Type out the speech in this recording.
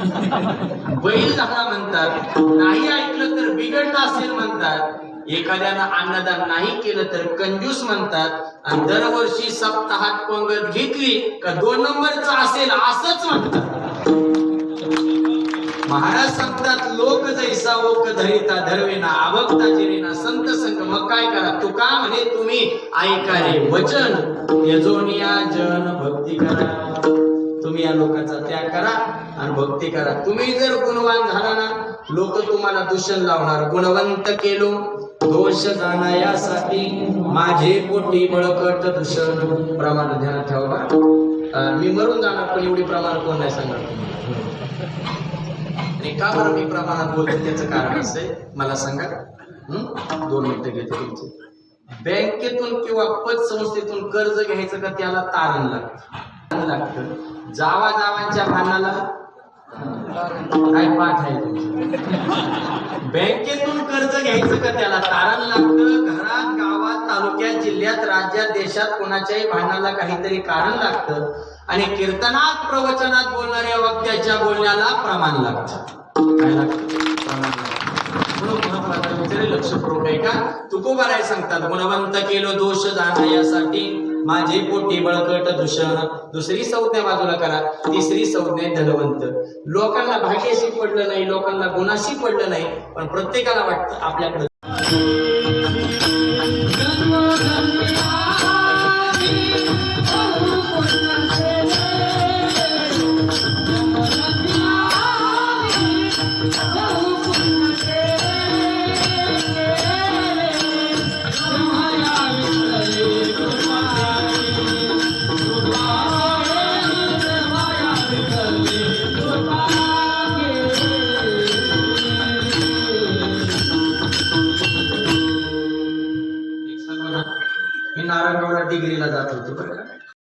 बैल झाला म्हणतात. नाही ऐकलं तर बिघडलं असेल म्हणतात. एखाद्यानं अन्नदान नाही केलं तर कंजूस म्हणतात. आणि दरवर्षी सप्ताहात पंगत घेतली का दोन नंबरच असेल असंच म्हणतात. महाराज सांगतात लोक जैसा ओक धरिता धरवेना आवकता जिरेना संत संग मग काय करा? तू का म्हणे तुम्ही ऐका रे वचन. यजोनिया जन भक्ती करा. तुम्ही या लोकांचा त्याग करा आणि भक्ती करा. तुम्ही जर गुणवान झाला ना लोक तुम्हाला दूषण लावणार. गुणवंत केलो दोष जाण्यासाठी माझे पोटी बळकट दूषण प्रमाण ध्यानात ठेवा. बा. मी मरून जाणार पण एवढी प्रमाण कोण नाही सांगणार आणि का बरं मी प्रमाणात बोलतो? त्याचं कारण असे आहे. मला सांगा. दोन मिनिटं घेतो तुमचे. बँकेतून किंवा पतसंस्थेतून कर्ज घ्यायचं का? त्याला तारण लागतं. जावा जावांच्या भांडणाला काय पाठ आहे. बँकेतून कर्ज घ्यायचं का त्याला? तारण लागतं घरात गावात तालुक्यात जिल्ह्यात राज्यात देशात कोणाच्याही भांडणाला काहीतरी कारण लागतं. आणि कीर्तनात प्रवचनात बोलणाऱ्या वक्त्याच्या बोलण्याला प्रमाण लागतं. काय लागतं? प्रमाण म्हणून महत्वाचं विचारे लक्षपूर्वक आहे का तुकोबाराय सांगतात गुणवंत केलो दोष जाणं यासाठी. माझे पोटी बळकट दूषण दुसरी संज्ञा बाजूला करा तिसरी संज्ञा धनवंत लोकांना भाग्याशी पडलं नाही लोकांना गुणाशी पडलं नाही पण प्रत्येकाला वाटतं आपल्याकडे मी नारायणगावला डिग्रीला जात होतो बरं का.